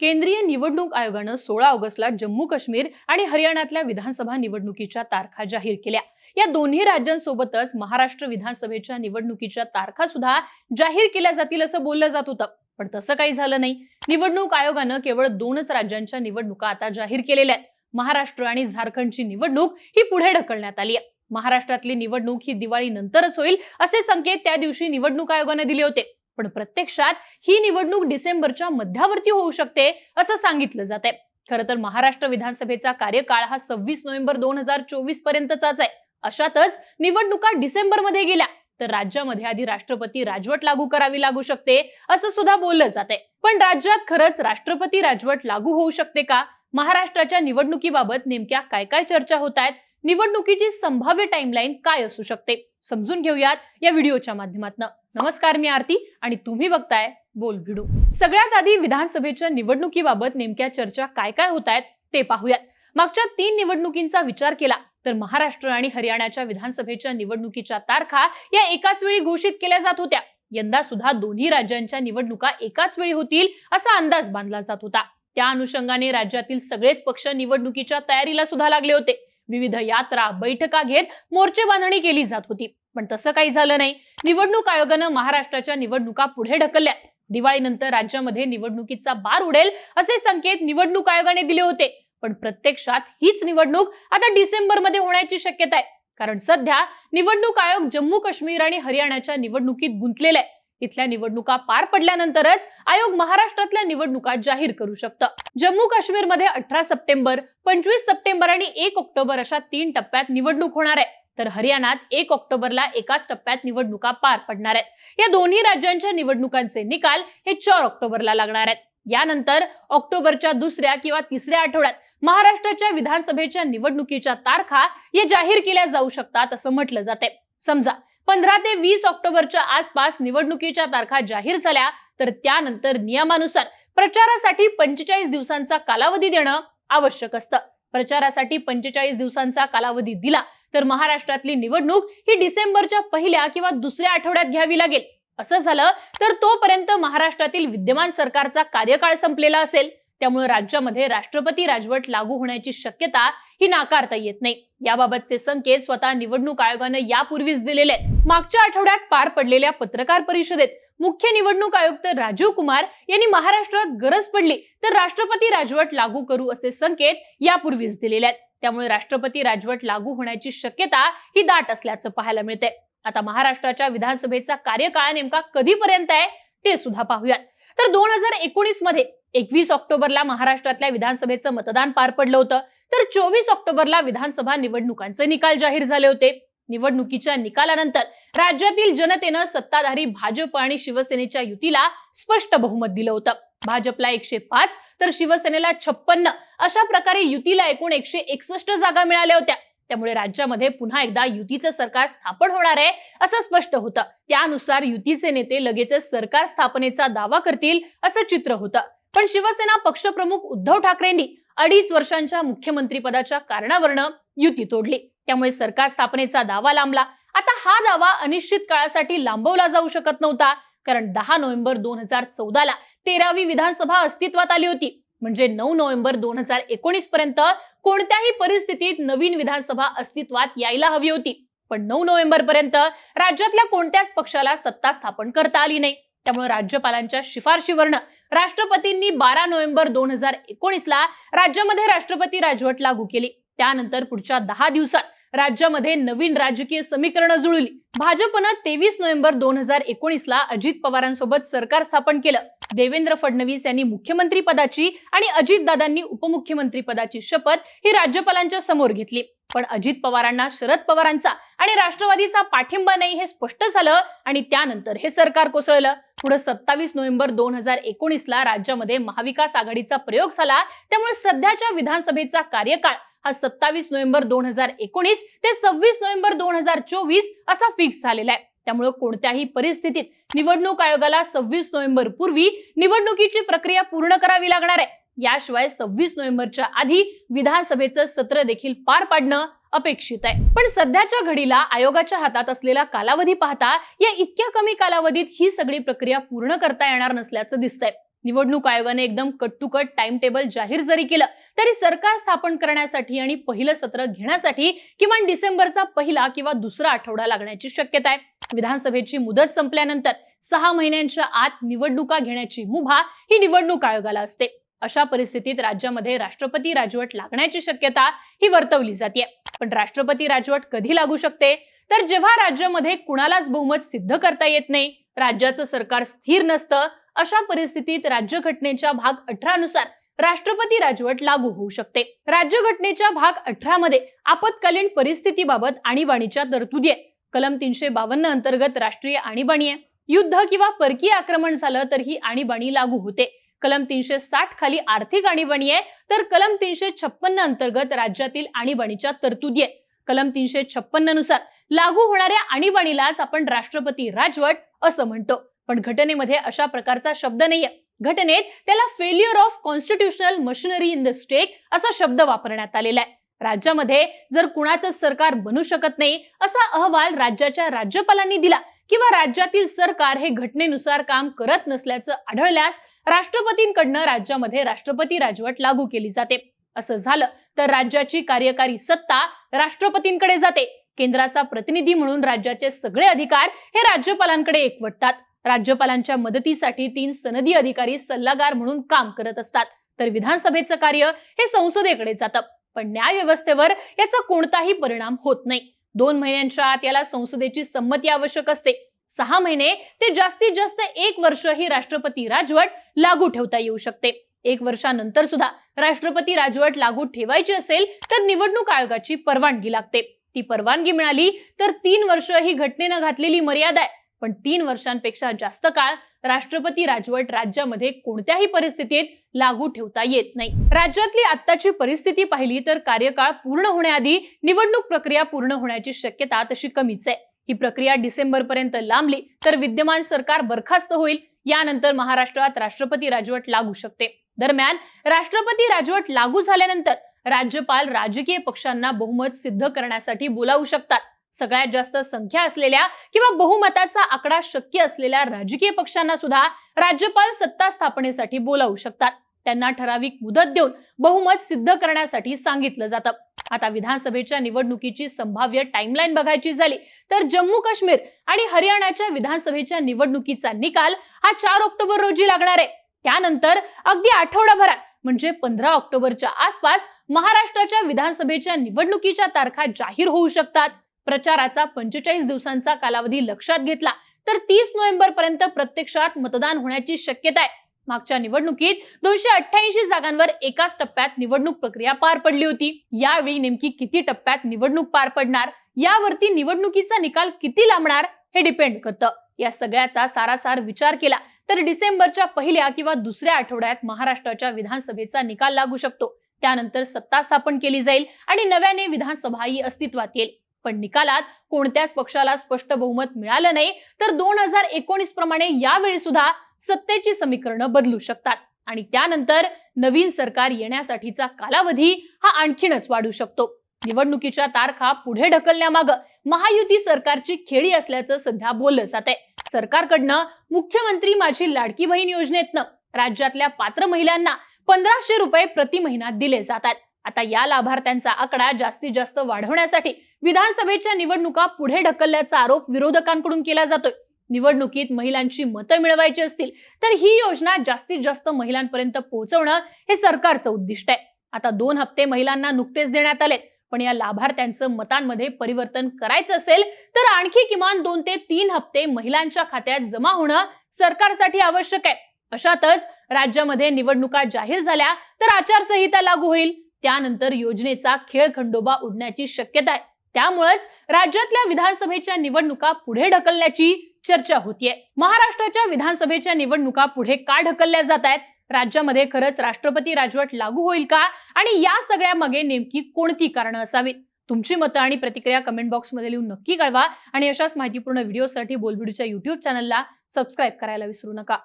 केंद्रीय निवडणूक आयोगानं सोळा ऑगस्टला जम्मू काश्मीर आणि हरियाणातल्या विधानसभा निवडणुकीच्या तारखा जाहीर केल्या. या दोन्ही राज्यांसोबतच महाराष्ट्र विधानसभेच्या निवडणुकीच्या तारखा सुद्धा जाहीर केल्या जातील असं बोललं जात होतं. पण तसं काही झालं नाही. निवडणूक आयोगानं केवळ दोनच राज्यांच्या निवडणुका आता जाहीर केलेल्या आहेत. महाराष्ट्र आणि झारखंडची निवडणूक ही पुढे ढकलण्यात आली आहे. महाराष्ट्रातली निवडणूक ही दिवाळी नंतरच होईल असे संकेत त्या दिवशी निवडणूक आयोगाने दिले होते. पण प्रत्यक्षात ही निवडणूक डिसेंबरच्या मध्यावरती होऊ शकते असं सांगितलं जात आहे खरं तर महाराष्ट्र विधानसभेचा कार्यकाळ हा सव्वीस नोव्हेंबर दोन हजार चोवीस पर्यंतचाच आहे. अशातच निवडणुका डिसेंबरमध्ये गेल्या तर राज्यामध्ये आधी राष्ट्रपती राजवट लागू करावी लागू शकते असं सुद्धा बोललं जात आहे पण राज्यात खरंच राष्ट्रपती राजवट लागू होऊ शकते का? महाराष्ट्राच्या निवडणुकीबाबत नेमक्या काय काय चर्चा होत आहेत? निवडणुकीची संभाव्य टाइमलाईन काय असू शकते? समजून घेऊयात या व्हिडिओच्या माध्यमातून. नमस्कार मी आरती आणि तुम्ही बघताय बोल भिडू. सगळ्यात आधी विधानसभेच्या निवडणुकीबाबत नेमक्या चर्चा काय काय होत आहेत ते पाहूयात. मागच्या तीन निवडणुकींचा विचार केला तर महाराष्ट्र आणि हरियाणाच्या विधानसभेच्या निवडणुकीच्या तारखा या एकाच वेळी घोषित केल्या जात होत्या. यंदा सुद्धा दोन्ही राज्यांच्या निवडणुका एकाच वेळी होतील असा अंदाज बांधला जात होता. त्या अनुषंगाने राज्यातील सगळेच पक्ष निवडणुकीच्या तयारीला सुद्धा लागले होते. विविध यात्रा बैठका घेत मोर्चे बांधणी केली जात होती. पण तसं काही झालं नाही. निवडणूक आयोगानं महाराष्ट्राच्या निवडणुका पुढे ढकलल्या. दिवाळीनंतर राज्यामध्ये निवडणुकीचा बार उडेल असे संकेत निवडणूक आयोगाने दिले होते. पण प्रत्यक्षात हीच निवडणूक आता डिसेंबरमध्ये होण्याची शक्यता आहे. कारण सध्या निवडणूक आयोग जम्मू काश्मीर आणि हरियाणाच्या निवडणुकीत गुंतलेला आहे. इथल्या निवडणुका पार पडल्यानंतरच आयोग महाराष्ट्रातल्या निवडणुका जाहीर करू शकतं. जम्मू काश्मीरमध्ये अठरा सप्टेंबर पंचवीस सप्टेंबर आणि एक ऑक्टोबर अशा तीन टप्प्यात निवडणूक होणार आहे. तर हरियाणात एक ऑक्टोबरला एकाच टप्प्यात निवडणुका पार पडणार आहेत. या दोन्ही राज्यांच्या निवडणुकांचे निकाल हे चार ऑक्टोबरला लागणार आहेत. यानंतर ऑक्टोबरच्या दुसऱ्या किंवा तिसऱ्या आठवड्यात महाराष्ट्राच्या विधानसभेच्या निवडणुकीच्या तारखा या जाहीर केल्या जाऊ शकतात असं म्हटलं जाते समजा पंधरा ते वीस ऑक्टोबरच्या आसपास निवडणुकीच्या तारखा जाहीर झाल्या तर त्यानंतर नियमानुसार प्रचारासाठी पंचेचाळीस दिवसांचा कालावधी देणं आवश्यक असतं. प्रचारासाठी पंचेचाळीस दिवसांचा कालावधी दिला तर महाराष्ट्रातली निवडणूक ही डिसेंबरच्या पहिल्या किंवा दुसऱ्या आठवड्यात घ्यावी लागेल. असं झालं तर तोपर्यंत महाराष्ट्रातील विद्यमान सरकारचा कार्यकाळ संपलेला असेल. त्यामुळे राज्यामध्ये राष्ट्रपती राजवट लागू होण्याची शक्यता ही नाकारता येत नाही. याबाबतचे संकेत स्वतः निवडणूक आयोगानं यापूर्वीच दिलेले आहेत. मागच्या आठवड्यात पार पडलेल्या पत्रकार परिषदेत मुख्य निवडणूक आयुक्त राजीव कुमार यांनी महाराष्ट्रात गरज पडली तर राष्ट्रपती राजवट लागू करू असे संकेत यापूर्वीच दिलेले आहेत. त्यामुळे राष्ट्रपती राजवट लागू होण्याची शक्यता ही दाट असल्याचं पाहायला मिळते आता महाराष्ट्राच्या विधानसभेचा कार्यकाळ नेमका कधीपर्यंत आहे ते सुद्धा पाहूयात. तर दोन हजार एकोणीसमध्ये एकवीस ऑक्टोबरला महाराष्ट्रातल्या विधानसभेचं मतदान पार पडलं होतं. तर चोवीस ऑक्टोबरला विधानसभा निवडणुकांचे निकाल जाहीर झाले होते. निवडणुकीच्या निकालानंतर राज्यातील जनतेनं सत्ताधारी भाजप आणि शिवसेनेच्या युतीला स्पष्ट बहुमत दिलं होतं. भाजपला एकशे पाच तर शिवसेनेला छप्पन्न अशा प्रकारे युतीला एकूण एकशे एकसष्ट जागा मिळाल्या होत्या. त्यामुळे राज्यामध्ये पुन्हा एकदा युतीचं सरकार स्थापन होणार आहे असं स्पष्ट होतं. त्यानुसार युतीचे नेते लगेचच सरकार स्थापनेचा दावा करतील असं चित्र होतं. पण शिवसेना पक्षप्रमुख उद्धव ठाकरेंनी अडीच वर्षांच्या मुख्यमंत्रीपदाच्या कारणावरनं युती तोडली. त्यामुळे सरकार स्थापनेचा दावा लांबला. आता हा दावा अनिश्चित काळासाठी लांबवला जाऊ शकत नव्हता कारण दहा नोव्हेंबर दोन हजार चौदाला तेरावी विधानसभा अस्तित्वात आली होती. म्हणजे नऊ नोव्हेंबर दोन हजार एकोणीस पर्यंत कोणत्याही परिस्थितीत नवीन विधानसभा अस्तित्वात यायला हवी होती. पण नऊ नोव्हेंबर पर्यंत राज्यातल्या कोणत्याच पक्षाला सत्ता स्थापन करता आली नाही. त्यामुळे राज्यपालांच्या शिफारशीवरनं राष्ट्रपतींनी बारा नोव्हेंबर दोन हजार एकोणीसला राज्यामध्ये राष्ट्रपती राजवट लागू केली. त्यानंतर पुढच्या दहा दिवसात राज्यामध्ये नवीन राजकीय समीकरणं जुळली. भाजपनं तेवीस नोव्हेंबर दोन हजार एकोणीसला अजित पवारांसोबत सरकार स्थापन केलं. देवेंद्र फडणवीस यांनी मुख्यमंत्री पदाची आणि अजितदादांनी उपमुख्यमंत्री पदाची शपथ ही राज्यपालांच्या समोर घेतली. पण अजित पवारांना शरद पवारांचा आणि राष्ट्रवादीचा पाठिंबा नाही हे स्पष्ट झालं आणि त्यानंतर हे सरकार कोसळलं. पुढे सत्तावीस नोव्हेंबर दोन हजार एकोणीसला राज्यामध्ये महाविकास आघाडीचा प्रयोग झाला. त्यामुळे सध्याच्या विधानसभेचा कार्यकाळ हा सत्तावीस नोव्हेंबर दोन हजार एकोणीस ते सव्वीस नोव्हेंबर दोन हजार चोवीस असा फिक्स झालेला आहे. त्यामुळे कोणत्याही परिस्थितीत निवडणूक आयोगाला सव्वीस नोव्हेंबर पूर्वी निवडणुकीची प्रक्रिया पूर्ण करावी लागणार आहे. याशिवाय सव्वीस नोव्हेंबरच्या आधी विधानसभेचं सत्र देखील पार पाडणं अपेक्षित आहे. पण सध्याच्या घडीला आयोगाच्या हातात असलेला कालावधी पाहता या इतक्या कमी कालावधीत ही सगळी प्रक्रिया पूर्ण करता येणार नसल्याचं दिसतंय. निवडणूक आयोगाने एकदम cut to cut time table जाहीर जरी केलं तरी सरकार स्थापन करण्यासाठी आणि पहिलं सत्र घेण्यासाठी किमान डिसेंबरचा पहिला किंवा दुसरा आठवडा लागण्याची शक्यता आहे. विधानसभेची मुदत संपल्यानंतर सहा महिन्यांच्या आत निवडणुका घेण्याची मुभा ही निवडणूक आयोगाला असते. अशा परिस्थितीत राज्यामध्ये राष्ट्रपती राजवट लागण्याची शक्यता ही वर्तवली जाते पण राष्ट्रपती राजवट कधी लागू शकते? तर जेव्हा राज्यामध्ये कुणालाच बहुमत सिद्ध करता येत नाही राज्याचं सरकार स्थिर नसतं अशा परिस्थितीत राज्यघटनेच्या भाग अठरा नुसार राष्ट्रपती राजवट लागू होऊ शकते. राज्यघटनेच्या भाग अठरा मध्ये आपत्कालीन परिस्थितीबाबत आणीबाणीच्या तरतुदी आहे. कलम तीनशे बावन्न अंतर्गत राष्ट्रीय आणीबाणी आहे. युद्ध किंवा परकीय आक्रमण झालं तर ही आणीबाणी लागू होते. कलम तीनशे साठ खाली आर्थिक आणीबाणी आहे तर कलम तीनशे छप्पन्न अंतर्गत राज्यातील आणीबाणीच्या तरतुदी आहे. कलम तीनशे छप्पन्ननुसार लागू होणाऱ्या आणीबाणीलाच आपण राष्ट्रपती राजवट असं म्हणतो. पण घटनेमध्ये अशा प्रकारचा शब्द नाहीये. घटनेत त्याला failure of constitutional machinery in the state असा शब्द वापरण्यात आलेला आहे. राज्यामध्ये जर कुणाचं सरकार बनू शकत नाही असा अहवाल राज्याच्या राज्यपालांनी दिला किंवा राज्यातील सरकार हे घटनेनुसार काम करत नसल्याचं आढळल्यास राष्ट्रपतींकडनं राज्यामध्ये राष्ट्रपती राजवट लागू केली जाते. असं झालं तर राज्याची कार्यकारी सत्ता राष्ट्रपतींकडे जाते. केंद्राचा प्रतिनिधी म्हणून राज्याचे सगळे अधिकार हे राज्यपालांकडे एकवटतात. राज्यपालांच्या मदतीसाठी तीन सनदी अधिकारी सल्लागार म्हणून काम करत असतात. तर विधानसभेचं कार्य हे संसदेकडे जातं. पण न्याय व्यवस्थेवर याचा कोणताही परिणाम होत नाही. दोन महिन्यांच्या आत याला संसदेची संमती आवश्यक असते. सहा महिने ते जास्तीत जास्त एक वर्ष ही राष्ट्रपती राजवट लागू ठेवता येऊ शकते. एक वर्षानंतर सुद्धा राष्ट्रपती राजवट लागू ठेवायची असेल तर निवडणूक आयोगाची परवानगी लागते. ती परवानगी मिळाली तर तीन वर्ष ही घटनेनं घातलेली मर्यादा आहे. पण तीन वर्षांपेक्षा जास्त काळ राष्ट्रपती राजवट राज्यामध्ये कोणत्याही परिस्थितीत लागू ठेवता येत नाही. राज्यातली आत्ताची परिस्थिती पाहिली तर कार्यकाळ पूर्ण होण्याआधी निवडणूक प्रक्रिया पूर्ण होण्याची शक्यता तशी कमीच आहे. ही प्रक्रिया डिसेंबर पर्यंत लांबली तर विद्यमान सरकार बरखास्त होईल यानंतर महाराष्ट्रात राष्ट्रपती राजवट लागू शकते. दरम्यान राष्ट्रपती राजवट लागू झाल्यानंतर राज्यपाल राजकीय पक्षांना बहुमत सिद्ध करण्यासाठी बोलावू शकतात. सगळ्यात जास्त संख्या असलेल्या किंवा बहुमताचा आकडा शक्य असलेल्या राजकीय पक्षांना सुद्धा राज्यपाल सत्ता स्थापनेसाठी बोलावू शकतात. त्यांना ठराविक मुदत देऊन बहुमत सिद्ध करण्यासाठी सांगितलं जातं. आता विधानसभेच्या निवडणुकीची संभाव्य टाइमलाईन बघायची झाली तर जम्मू काश्मीर आणि हरियाणाच्या विधानसभेच्या निवडणुकीचा निकाल हा चार ऑक्टोबर रोजी लागणार आहे. त्यानंतर अगदी आठवडाभरात म्हणजे पंधरा ऑक्टोबरच्या आसपास महाराष्ट्राच्या विधानसभेच्या निवडणुकीच्या तारखा जाहीर होऊ शकतात. प्रचाराचा पंचेचाळीस दिवसांचा कालावधी लक्षात घेतला तर तीस नोव्हेंबर पर्यंत प्रत्यक्षात मतदान होण्याची शक्यता आहे. मागच्या निवडणुकीत दोनशे अठ्ठ्याऐंशी जागांवर एकाच टप्प्यात निवडणूक प्रक्रिया पार पडली होती. यावेळी नेमकी किती टप्प्यात निवडणूक पार पडणार? यावरती निवडणुकीचा निकाल किती लांबणार? हे डिपेंड करतं. या सगळ्याचा सारासार विचार केला तर डिसेंबरच्या पहिल्या किंवा दुसऱ्या आठवड्यात महाराष्ट्राच्या विधानसभेचा निकाल लागू शकतो. त्यानंतर सत्ता स्थापन केली जाईल आणि नव्याने विधानसभाही अस्तित्वात येईल. पण निकालात कोणत्याच पक्षाला स्पष्ट बहुमत मिळालं नाही तर दोन हजार एकोणीस प्रमाणे यावेळी सुद्धा सत्तेची समीकरणं बदलू शकतात. आणि त्यानंतर नवीन सरकार येण्यासाठीचा कालावधी हा आणखीनच वाढू शकतो. निवडणुकीच्या तारखा पुढे ढकलण्यामागं महायुती सरकारची खेळी असल्याचं सध्या बोललं जात आहे सरकारकडनं मुख्यमंत्री माझी लाडकी बहीण योजनेतनं राज्यातल्या पात्र महिलांना पंधराशे रुपये प्रति महिना दिले जातात. आता या लाभार्थ्यांचा आकडा जास्तीत जास्त वाढवण्यासाठी विधानसभेच्या निवडणुका पुढे ढकलल्याचा आरोप विरोधकांकडून केला जातोय. निवडणुकीत महिलांची मतं मिळवायची असतील तर ही योजना जास्तीत जास्त महिलांपर्यंत पोहोचवणं हे सरकारचं उद्दिष्ट आहे. आता दोन हप्ते महिलांना नुकतेच देण्यात आले पण या लाभार्थ्यांचं मतांमध्ये परिवर्तन करायचं असेल तर आणखी किमान दोन ते तीन हप्ते महिलांच्या खात्यात जमा होणं सरकारसाठी आवश्यक आहे. अशातच राज्यामध्ये निवडणुका जाहीर झाल्या तर आचारसंहिता लागू होईल. त्यानंतर योजनेचा खेळ खंडोबा उडण्याची शक्यता आहे. त्यामुळेच राज्यातल्या विधानसभेच्या निवडणुका पुढे ढकलण्याची चर्चा होतीये. महाराष्ट्राच्या विधानसभेच्या निवडणुका पुढे का ढकलल्या जात आहेत? राज्यामध्ये खरंच राष्ट्रपती राजवट लागू होईल का? आणि या सगळ्या मागे नेमकी कोणती कारणं असावीत? तुमची मतं आणि प्रतिक्रिया कमेंट बॉक्समध्ये लिहून नक्की कळवा. आणि अशाच माहितीपूर्ण व्हिडिओसाठी बोलबिडूच्या युट्यूब चॅनलला सबस्क्राईब करायला विसरू नका.